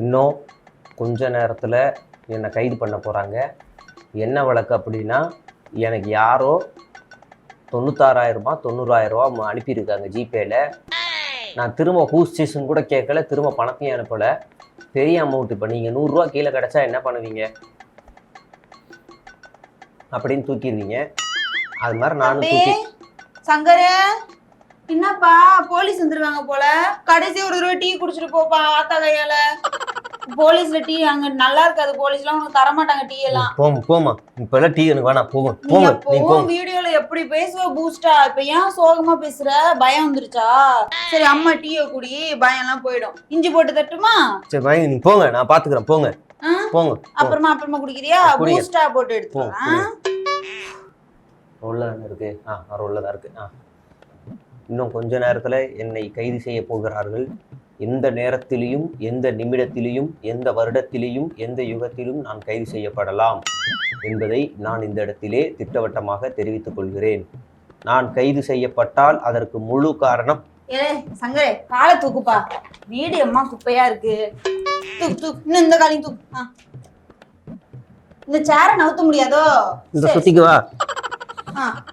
இன்னும் கொஞ்ச நேரத்தில் என்னை கைது பண்ண போகிறாங்க என்ன வழக்கு அப்படின்னா எனக்கு யாரோ தொண்ணூத்தாறாயிரரூபா தொண்ணூறாயிரரூபா அனுப்பியிருக்காங்க ஜிபேல. நான் திரும்ப ஹூ ஸ்டேஷன் கூட கேட்கல திரும்ப பணத்தையும் அனுப்பலை. பெரிய அமௌண்ட் இப்போ நீங்கள் நூறுரூவா கீழே கிடச்சா என்ன பண்ணுவீங்க? அப்படின்னு தூக்கிடுவீங்க. அது மாதிரி நானும் தூக்கி சங்கரு! என்னப்பா போலீஸ் வந்துருவாங்க போல? கடைசி ஒரு தடவை டீ குடிச்சிட்டு போப்பா ஆத்தா கையால போலீஸ்ல டீ அங்க நல்லா இருக்காது போலீஸ்லாம் உனக்கு தர மாட்டாங்க டீ எல்லாம். போமா போமா இப்போல்லாம் டீ எனக்கு வேணாம். போங்க போங்க நீ எப்பவும் போங்க. வீடியோல எப்படி பேசுவ பூஸ்டா இப்ப ஏன் சோகமா பேசுற? பயம் வந்துருச்சா? சரி அம்மா டீய குடி பயம் எல்லாம் போயிடும். இஞ்சி போட்டு தட்டுமா? சரி வாங்க நீ போங்க நான் பார்த்துக்கிறேன் போங்க? போங்க அப்புறமா அப்புறமா குடிக்கிறியா. பூஸ்டா போட்டு எடுத்துக்கலாம் ரோல்ல இருக்கு. ஆ ரோல்ல தான் இருக்கு. ஆ. இன்னும் கொஞ்ச நேரத்தில் என்னை கைது செய்ய போகிறார்கள். எந்த நேரத்திலையும் எந்த நிமிடத்திலையும் எந்த வருடத்திலையும் எந்த யுகத்திலும் நான் கைது செய்யப்படலாம் என்பதை நான் இந்த இடத்திலே திட்டவட்டமாக தெரிவித்துக் கொள்கிறேன். நான் கைது செய்யப்பட்டால் அதற்கு முழு காரணம் சங்கரே காலை தூக்குப்பா. வீடு அம்மா குப்பையா இருக்கு. தூக்கு தூக்கு. இன்னும் இந்த காலையும் தூக்கு. இந்த சேரை நவுத்த முடியாதோ? இந்த சரி, சுத்திக்கு வா. ஆ.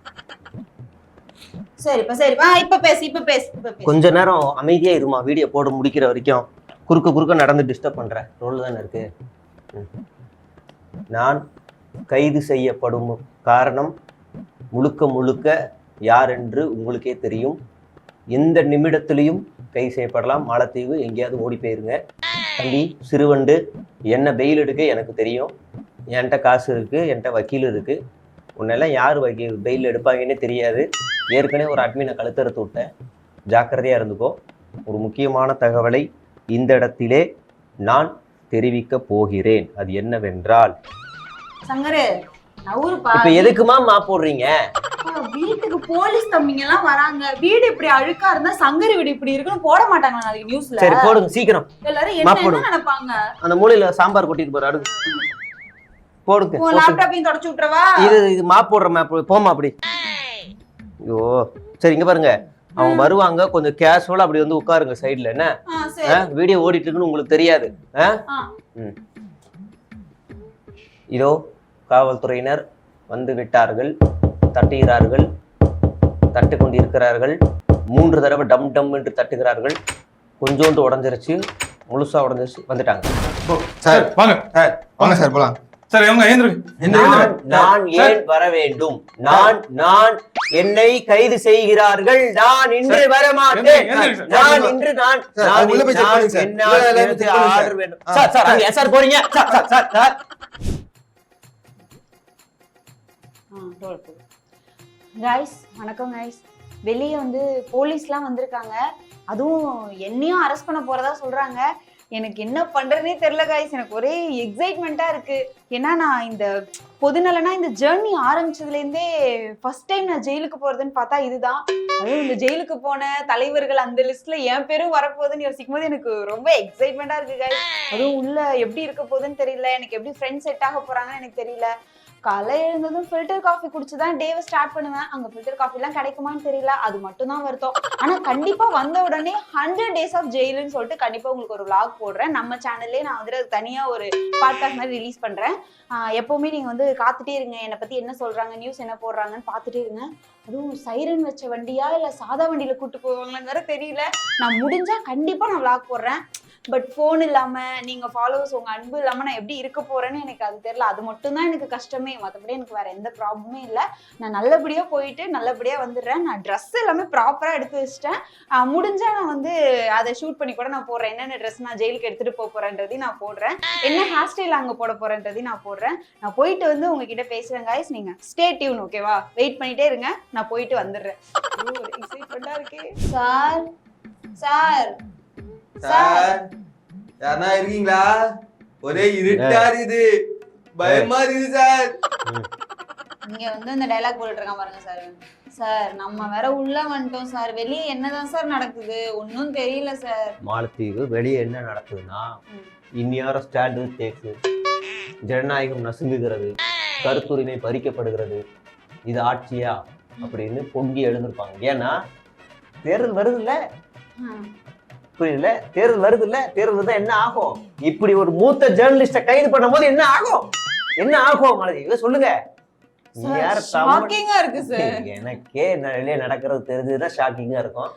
சரிப்பா சரிப்பா. இப்ப பேசு இப்ப பேசு இப்ப பேசு. கொஞ்ச நேரம் அமைதியா இருமா வீடியோ போட முடிக்கிற வரைக்கும். குறுக்க குறுக்க நடந்து டிஸ்டர்ப் பண்ற ரோல் தானே இருக்கு. நான் கைது செய்யப்படும் காரணம் முழுக்க முழுக்க யார் என்று உங்களுக்கே தெரியும். எந்த நிமிடத்திலையும் கைது செய்யப்படலாம். மாலத்தீவு எங்கேயாவது ஓடி போயிருங்க. தம்பி சிறுவண்டு என்ன பெயில் எடுக்க எனக்கு தெரியும். என்கிட்ட காசு இருக்கு என்கிட்ட வக்கீல் இருக்கு. உன்னெல்லாம் யார் வக்கீல் பெயில் எடுப்பாங்கன்னே தெரியாது. ஏற்கனவே ஒரு அட்மினை கழுத்தறுத்து விட்டேன். ஜாக்கிரதையா இருந்துக்கோ. ஒரு முக்கியமான தகவலை இந்த இடத்திலே நான் தெரிவிக்க போகிறேன். அது என்னவென்றால் சங்கரே இப்ப எதுக்குமா மா போடுறீங்க? வீட்டுக்கு போலீஸ் தம்பிங்க எல்லாம் வராங்க. வீடு இப்படி அழுக்கா இருந்தா சங்கரி வீடு இப்படி இருக்குன்னு போட மாட்டாங்க நாளைக்கு நியூஸ்ல சரி போடுங்க சீக்கிரம். எல்லாரும். என்ன நினைப்பாங்க? அந்த மூலையில சாம்பார் கொட்டிட்டு போற அடுக்கு போடுங்க உன். லேப்டாப்பையும் தொடச்சு விட்டுறவா? இது இது மா போடுற மேப் போமா அப்படி. ஐயோ சரி இங்க பாருங்க. அவங்க வருவாங்க கொஞ்சம் கேஷுவலா அப்படி வந்து உட்காருங்க சைடுல என்ன? வீடியோ ஓடிட்டு இருக்குன்னு உங்களுக்கு தெரியாது. ஆ? ஆ. ம். இதோ காவல்துறையினர் வந்து விட்டார்கள் தட்டுகிறார்கள் தட்டு கொண்டிருக்கிறார்கள் மூன்று தடவை டம் டம் என்று தட்டுகிறார்கள். கொஞ்சோண்டு உடஞ்சிருச்சு முழுசா உடஞ்சிருச்சு வந்துட்டாங்க. சார் வாங்க. சார் வாங்க சார் போலாம். சார் இவங்க ஏந்திருக்கு நான் நான் ஏன் வர வேண்டும்? நான் நான் என்னை கைது செய்கிறார்கள். நான் இன்று வர மாட்டேன். நான் இன்று நான் நான். ஆர்டர் வேண்டும். சார் சார் அங்க சார். போறீங்க. Sir sir sir sir. Guys வணக்கம் கைஸ் வெளியே வந்து போலீஸ்லாம் வந்திருக்காங்க. அதுவும் என்னையும் அரெஸ்ட் பண்ண போறதா சொல்றாங்க. எனக்கு என்ன பண்றதுனே தெரியல காய்ஸ் எனக்கு ஒரே எக்ஸைட்மெண்ட்டா இருக்கு. ஏன்னா நான் இந்த பொதுநலனா இந்த ஜேர்னி ஆரம்பிச்சதுலேருந்தே ஃபர்ஸ்ட் டைம் நான் ஜெயிலுக்கு போறதுன்னு பார்த்தா இதுதான். அதுவும் இந்த ஜெயிலுக்கு போன தலைவர்கள் அந்த லிஸ்ட்ல என் பேரும் வரப்போகுதுன்னு யோசிக்கும் போது எனக்கு ரொம்ப எக்ஸைட்மெண்ட்டா இருக்கு காய்ஸ் அதுவும் உள்ள எப்படி இருக்க போகுதுன்னு தெரியல. எனக்கு எப்படி ஃப்ரெண்ட்ஸ் செட் ஆக போறாங்கன்னு எனக்கு தெரியல. காலை எழுந்ததும் ஃபில்டர் காஃபி குடிச்சு தான் டேவை ஸ்டார்ட் பண்ணுவேன். அங்க ஃபில்டர் காஃபிலாம் கிடைக்குமான்னு தெரியல. அது மட்டும் தான் வருத்தம். ஆனா கண்டிப்பா வந்த உடனே ஹண்ட்ரட் டேஸ் ஆஃப் ஜெயிலுன்னு சொல்லிட்டு கண்டிப்பா உங்களுக்கு ஒரு விளாக் போடுறேன். நம்ம சேனல்லே நான் வந்து தனியா ஒரு பாட்காஸ்ட் மாதிரி ரிலீஸ் பண்றேன். எப்பவுமே நீங்க வந்து காத்துட்டே இருங்க. என்னை பத்தி என்ன சொல்றாங்க நியூஸ் என்ன போடுறாங்கன்னு பார்த்துட்டே இருங்க. அதுவும் சைரன் வச்ச வண்டியா இல்ல சாதா வண்டியில கூட்டு போவாங்களான்னு வேற தெரியல. நான் முடிஞ்சா கண்டிப்பா நான் விளாக் போடுறேன். பட் ஃபோன் இல்லாம நீங்க ஃபாலோவர்ஸ் உங்க அன்பு இல்லாம நான் எப்படி இருக்க போறேன்னு எனக்கு அது தெரியல. அது மட்டும்தான் எனக்கு கஷ்டமே. மற்றபடி எனக்கு வேற எந்த ப்ராப்ளமே இல்லை. நான் நல்லபடியா போயிட்டு நல்லபடியா வந்துடுறேன். நான் ட்ரெஸ் எல்லாமே ப்ராப்பரா எடுத்து வச்சிட்டேன். முடிஞ்சால் முடிஞ்சா நான் வந்து அதை ஷூட் பண்ணி கூட நான் போடுறேன். என்னென்ன ட்ரெஸ் நான் ஜெயிலுக்கு எடுத்துட்டு போக போறேன்றதையும் நான் போடுறேன். என்ன ஹேர் ஸ்டைல் அங்க போட போறேன்றதையும் நான் போடுறேன். நான் போயிட்டு வந்து உங்ககிட்ட பேசுறேன் காய்ஸ் நீங்க ஸ்டே டியூன் ஓகேவா வெயிட் பண்ணிட்டே இருங்க. நான் போயிட்டு வந்துடுறேன். Sir sir sir. யாருனா இருக்கீங்களா? ஒரே இருட்டா இருக்குது. பயமா இருக்குது சார். இங்க வந்து இந்த டைலாக் போட்டுட்டு இருக்கான் பாருங்க சார். சார் நம்ம வேற உள்ள வந்துட்டோம் சார். வெளியே என்னதான் சார் நடக்குது? ஒன்றும் தெரியல சார். மாலத்தீவு வெளியே என்ன நடக்குதுன்னா ம். இந்நியார ஸ்டாண்டு தேக்கு ஜனநாயகம் நசுங்குகிறது. கருத்துரிமை பறிக்கப்படுகிறது. இது ஆட்சியா? அப்படின்னு பொங்கி எழுந்திருப்பாங்க. ஏன்னா தேர்தல் வருதுல்ல? புரியல தேர்தல் வருது இல்ல தேர்தல் தான் என்ன ஆகும்? இப்படி ஒரு மூத்த ஜேர்னலிஸ்ட கைது பண்ணும்போது என்ன ஆகும்? என்ன ஆகும்? மாலதி சொல்லுங்க. எனக்கே நடக்கிறது தெரிஞ்சதுன்னா ஷாக்கிங்கா இருக்கும்.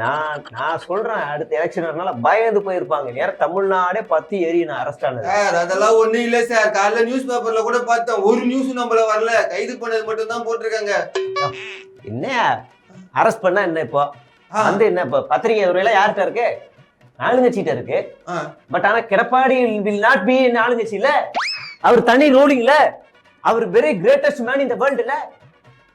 நான் நான் சொல்றேன் அடுத்த எலெக்ஷன் வரனால பயந்து போயிருப்பாங்க. நேரம் தமிழ்நாடே பத்தி ஏறி நான் அரெஸ்ட் ஆனது. சார் அதெல்லாம் ஒண்ணும் இல்ல சார். காலைல நியூஸ் பேப்பர்ல கூட பார்த்தேன் ஒரு நியூஸ் நம்மள வரல. கைது பண்ணது மட்டும் தான் போட்டிருக்காங்க. என்ன அரெஸ்ட் பண்ணா என்ன இப்போ? வந்து என்ன இப்போ பத்திரிகை துறையில யார்கிட்ட இருக்கு? ஆளுங்கட்சிகிட்ட இருக்கு. பட் ஆனா கிடப்பாடி வில் நாட் பி ஆளுங்கட்சி இல்ல அவர் தனி ரூலிங்ல அவர் வெரி கிரேட்டஸ்ட் மேன் இந்த வேர்ல்டுல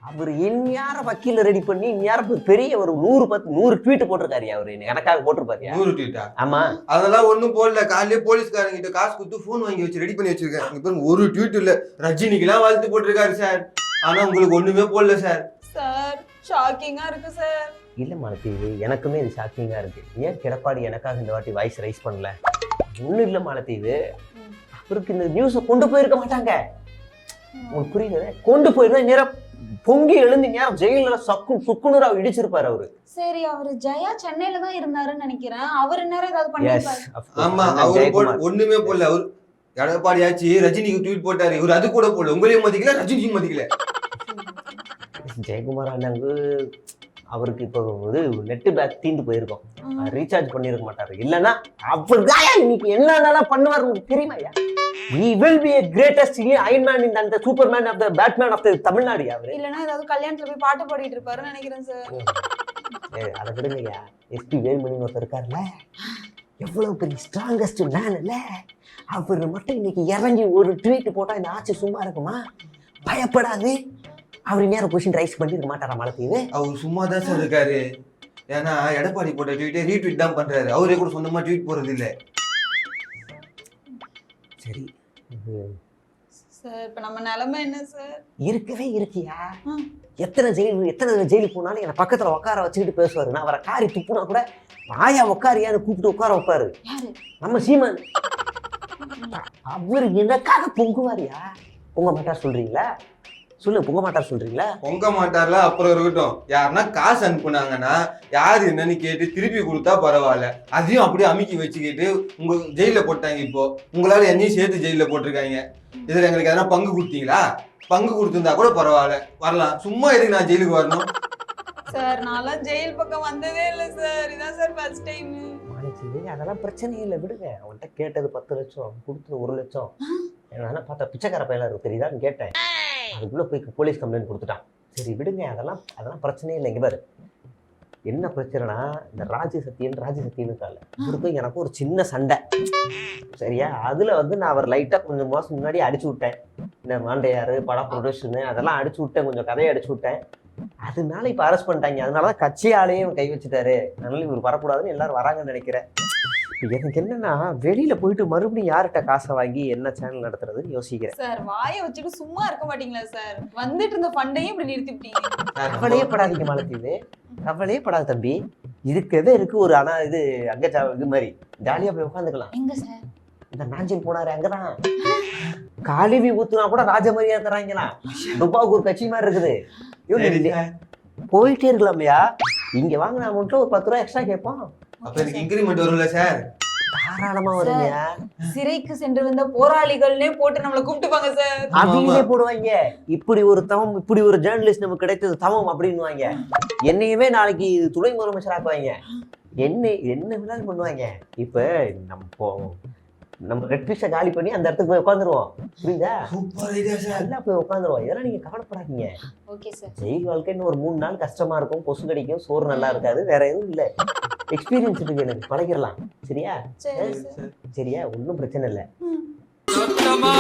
அவர் இந்நேர வக்கீல ரெடி பண்ணி இந்நேரம் பெரிய ஒரு நூறு பத்து நூறு ட்வீட் போட்டிருக்காரு அவரு. எனக்காக போட்டிருப்பாருயா நூறு ட்வீட்டா ஆமா. அதெல்லாம் ஒண்ணும் போடல. காலையிலே போலீஸ்காரங்க கிட்ட காசு கொடுத்து போன் வாங்கி வச்சு ரெடி பண்ணி பாருங்க ஒரு ட்வீட் இல்ல. ரஜினிக்கு எல்லாம் வாழ்த்து போட்டிருக்காரு சார் ஆனா உங்களுக்கு ஒண்ணுமே போடல சார் ஷாக்கிங்கா இருக்கு சார் இல்ல மாலத்தி இது எனக்குமே இது ஷாக்கிங்கா இருக்கு. ஏன் கிடப்பாடி எனக்காக இந்த வாட்டி வாய்ஸ் ரைஸ் பண்ணல? ஒண்ணும் இல்ல மாலத்தி இது. அவருக்கு இந்த நியூஸை கொண்டு போயிருக்க மாட்டாங்க. உங்களுக்கு புரியுது? கொண்டு போயிருந்தா நேரம் பொங்கி எழுந்து நேரம் ஜெயில சக்கு சுக்குனரா இடிச்சிருப்பாரு அவரு. சரி அவரு ஜெயா சென்னையில தான் இருந்தாருன்னு நினைக்கிறேன். அவர் நேரம் ஏதாவது பண்ணிருப்பாரு. ஆமா அவரு போட ஒண்ணுமே போடல. அவர் எடப்பாடியாச்சு ரஜினிக்கு ட்வீட் போட்டாரு. இவர் அது கூட போடல. உங்களையும் மதிக்கல ரஜினியும் மதிக்கல. ஜெயக்குமார் அண்ணாங்க அவருக்கு இப்போ இது நெட் பேக் தீந்து போயிருக்கோம். ரீசார்ஜ் பண்ணிருக்க மாட்டாரு. இல்லனா அவர்தான் இன்னைக்கு என்னென்னலாம் பண்ணுவார் உங்களுக்கு தெரியுமா he will be a greatest iron man இந்த அந்த superman of the Batman of the Tamil Nadu அவரு. இல்லனா ஏதாவது கல்யாணத்துல போய் பாட்டு பாடிட்டு இருப்பாருன்னு நினைக்கிறேன் சார் அதை விடுங்கய்யா எஸ்பி வேல்மணின்னு ஒருத்தர் இருக்காருல்ல. எவ்வளவு பெரிய ஸ்ட்ராங்கஸ்ட் மேன் இல்ல. அவர் மட்டும் இன்னைக்கு இறங்கி ஒரு ட்வீட் போட்டா இந்த ஆட்சி சும்மா இருக்குமா? பயப்படாது. அவர் நேரம் கொஸ்டின் ரைஸ் பண்ணிருக்க மாட்டாரா மலத்தீவு? அவர் சும்மா தான் சார் இருக்காரு. ஏன்னா எடப்பாடி போட்ட ட்வீட்டே ரீட்வீட் தான் பண்றாரு. அவரே கூட சொந்தமா ட்வீட் போறது இல்ல சரி. சார் இப்ப நம்ம நிலைமை என்ன சார் இருக்கவே இருக்கியா. எத்தனை ஜெயில் எத்தனை ஜெயிலுக்கு போனாலும் என்னை பக்கத்துல உட்கார வச்சுக்கிட்டு பேசுவாரு. நான் அவரை காரி துப்புனா கூட ஆயா உட்காரியான்னு கூப்பிட்டு உட்கார வைப்பாரு. நம்ம சீமன். அவரு எனக்காக பொங்குவாரியா? பொங்க மாட்டார் சொல்றீங்களா? சொல்லு பொங்க மாட்டார் சொல்றீங்களா? பொங்க மாட்டார்ல அப்புறம் இருக்கட்டும். யாருன்னா காசு அனுப்புனாங்கன்னா யார் என்னன்னு கேட்டு திருப்பி கொடுத்தா பரவாயில்ல. அதையும் அப்படியே அமுக்கி வச்சுக்கிட்டு உங்க ஜெயில போட்டாங்க இப்போ. உங்களால என்னையும் சேர்த்து ஜெயில போட்டிருக்காங்க. இதுல எங்களுக்கு எதனா பங்கு கொடுத்தீங்களா? பங்கு கொடுத்திருந்தா கூட பரவாயில்ல. வரலாம். சும்மா எதுக்கு நான் ஜெயிலுக்கு வரணும்? சார் நான்லாம் ஜெயில் பக்கம் வந்ததே இல்ல சார். இதான் சார் ஃபர்ஸ்ட் டைம் அதெல்லாம் பிரச்சனையே இல்லை. விடுங்க. அவன்கிட்ட கேட்டது பத்து லட்சம் கொடுத்தது ஒரு லட்சம். நான் பார்த்தா பிச்சைக்கார பையலா இருக்கு. தெரியுதான்னு கேட்டேன். அதுக்குள்ளே போய் போலீஸ் கம்ப்ளைண்ட் கொடுத்துட்டான். சரி விடுங்க அதெல்லாம் அதெல்லாம் பிரச்சனையே இல்லை இங்க பாரு. என்ன பிரச்சனைனா இந்த ராஜ சத்தியன் ராஜ சத்தியன் இருக்கால. இவருக்கும் எனக்கும் ஒரு சின்ன சண்டை. சரியா? அதில் வந்து நான் அவர் லைட்டாக கொஞ்சம் மாசம் முன்னாடி அடிச்சு விட்டேன். இந்த மாண்டையார் படம் ப்ரொடக்ஷனு அதெல்லாம் அடிச்சு விட்டேன் கொஞ்சம் கதையை அடிச்சு விட்டேன். அதனால இப்போ அரெஸ்ட் பண்ணிட்டாங்க. அதனாலதான் கட்சியாலேயே கை வச்சுட்டாரு. அதனால இவர் வரக்கூடாதுன்னு எல்லாரும் வராங்கன்னு நினைக்கிறேன். எனக்கு என்னன்னா வெளியில போயிட்டு மறுபடியும் யார்கிட்ட காசை வாங்கி என்ன சேனல் நடத்துறதுன்னு யோசிக்கிறேன். சார் வாயை வச்சுட்டு சும்மா இருக்க மாட்டீங்களா சார்? வந்துட்டு இருந்த ஃபண்டையும் இப்படி நிறுத்திவிட்டீங்க. கவலையே படாதீங்க மாலத்தீவு. கவலையே படாத தம்பி. இதுக்கு எது இருக்கு ஒரு ஆனா இது அங்க ஜா- இது மாதிரி. ஜாலியா போய் உட்காந்துக்கலாம் எங்க சார்? இந்த நாஞ்சில் போனாரு அங்கதான். காலிவி ஊத்துனா கூட ராஜ மாதிரியா தராங்களா? துப்பாவுக்கு ஒரு கட்சி மாதிரி இருக்குது. ஐயோ, நீ. போயிட்டே இருக்கலாமையா. இங்க வாங்கின அமௌண்ட்ல ஒரு பத்து ரூபா எக்ஸ்ட்ரா கேட்போம். அப்ப எனக்கு இன்க்ரிமெண்ட் வரும்ல சார் தாராளமா வருங்க. சிறைக்கு சென்றிருந்த போராளிகள்னே போட்டு நம்மள கூப்பிட்டுப்பாங்க சார் அதையே போடுவாங்க. இப்படி ஒரு தவம் இப்படி ஒரு ஜேர்னலிஸ்ட் நமக்கு கிடைத்தது தவம் அப்படின்னுவாங்க. என்னையவே நாளைக்கு துணை முதலமைச்சர் ஆக்குவாங்க. என்ன என்ன வேணாலும் பண்ணுவாங்க. இப்ப நம்ம நம்ம ரெட் பிக்ஸை காலி பண்ணி அந்த இடத்துக்கு போய் உட்காந்துருவோம் புரியுதா? சூப்பர் ஐடியா சார் நல்லா போய் உட்காந்துருவோம் இதெல்லாம் நீங்க கவலைப்படாதீங்க. ஓகே சார் ஜெயில் வாழ்க்கைன்னு ஒரு மூணு நாள் கஷ்டமா இருக்கும். கொசு கடிக்கும் சோறு நல்லா இருக்காது வேற எதுவும் இல்லை. எக்ஸ்பீரியன்ஸ் இருக்கு எனக்கு பழகிடலாம் சரியா? சரியா? ஒன்றும் பிரச்சனை இல்லை. சுத்தமா?